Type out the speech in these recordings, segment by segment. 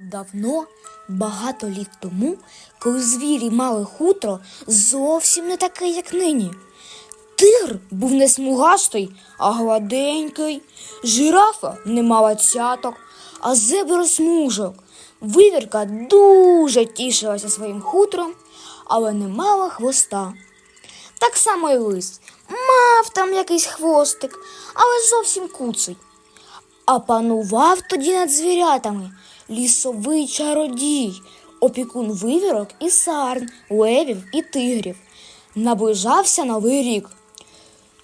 Давно, багато літ тому, коли звірі мали хутро зовсім не таке, як нині. Тигр був не смугастий, а гладенький. Жирафа не мала цяток, а зебра смужок. Вивірка дуже тішилася своїм хутром, але не мала хвоста. Так само і лис. Мав там якийсь хвостик, але зовсім куций. А панував тоді над звірятами лісовий чародій, опікун вивірок і сарн, левів і тигрів. Наближався новий рік.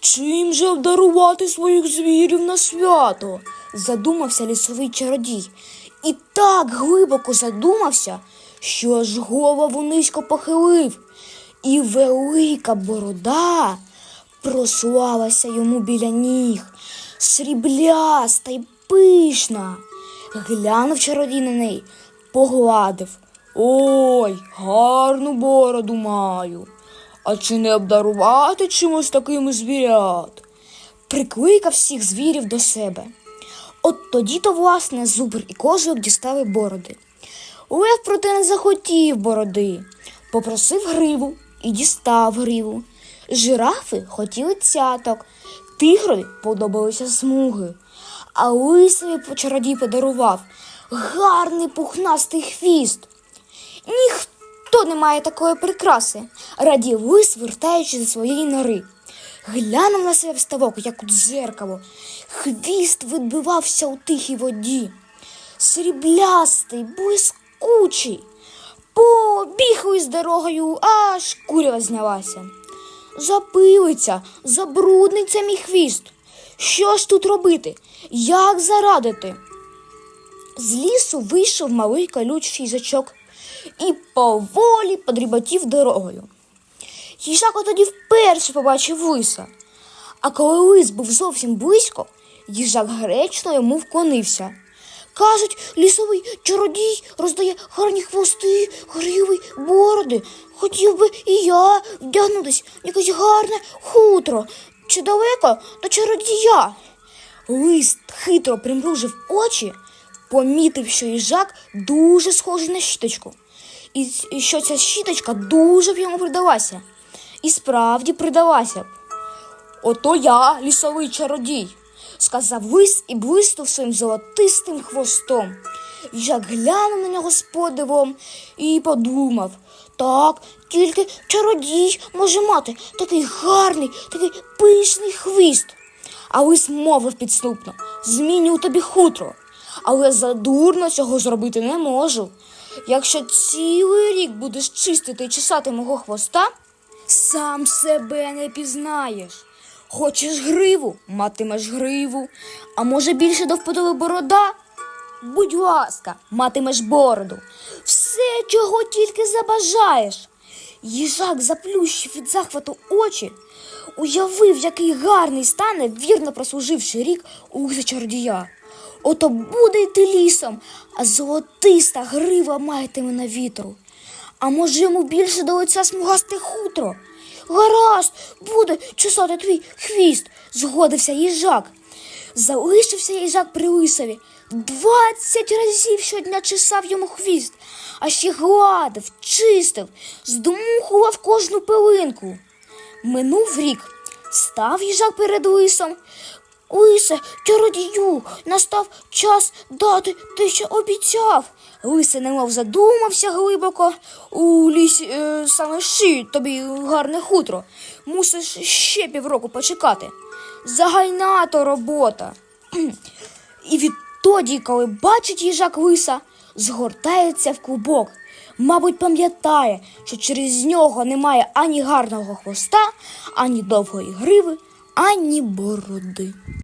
Чим же обдарувати своїх звірів на свято? задумався лісовий чародій. І так глибоко задумався, що аж голову низько похилив, і велика борода прослалася йому біля ніг, срібляста й пишна. Глянув чародій на неї, погладив. Ой, гарну бороду маю. А чи не обдарувати чимось такими звірят? Прикликав всіх звірів до себе. От тоді то, власне, зубр і козлик дістали бороди. Лев, проте, не захотів бороди, попросив гриву і дістав гриву. Жирафи хотіли цяток, тигрові подобалися смуги, а лисові чародій подарував гарний пухнастий хвіст. Ніхто не має такої прикраси, радів лис, вертаючи зі своєї нори. Глянув на себе в ставок, як у дзеркало. Хвіст відбивався у тихій воді. Сріблястий, блискучий. Побіг із дорогою, аж курява знялася. Запилиться, забрудниться мій хвіст. Що ж тут робити? Як зарадити? З лісу вийшов малий колючий їжачок і поволі подріботів дорогою. Їжак тоді вперше побачив лиса. А коли лис був зовсім близько, їжак гречно йому вклонився. Кажуть, лісовий чародій роздає гарні хвости, гриви, бороди. Хотів би і я вдягнутись в якесь гарне хутро чи далеко до чародія. Лист хитро примружив очі, помітив, що їжак дуже схожий на щіточку, і що ця щіточка дуже б йому придалася. І справді придалася б. Ото я, лісовий чародій, сказав лис і блиснув своїм золотистим хвостом. Їжак глянув на нього з подивом і подумав так, тільки чародій може мати такий гарний, такий пишний хвіст. А лис мовив підступно зміню тобі хутро, але задурно цього зробити не можу. Якщо цілий рік будеш чистити і чесати мого хвоста, сам себе не пізнаєш. Хочеш гриву, матимеш гриву, а може більше до вподоби борода? Будь ласка, матимеш бороду. Все, чого тільки забажаєш. Їжак заплющив від захвату очі, уявив, який гарний стане, вірно прослуживши рік у чародія. Ото буде йти лісом, а золотиста грива матиме на вітру. А може йому більше до лиця смугасте хутро? Гаразд, буде чесати твій хвіст, згодився їжак. Залишився їжак при лисові. Двадцять разів щодня чесав йому хвіст, а ще гладив, чистив, здмухував кожну пилинку. Минув рік, став їжак перед лисом. Лисе, чародію, настав час дати те, що обіцяв. Лисе немов задумався глибоко. У лісі е, саме шиють тобі гарне хутро. Мусиш ще півроку почекати. Загальна то робота. І відтоді, коли бачить їжак лиса, згортається в клубок. Мабуть, пам'ятає, що через нього немає ані гарного хвоста, ані довгої гриви, ані бороди.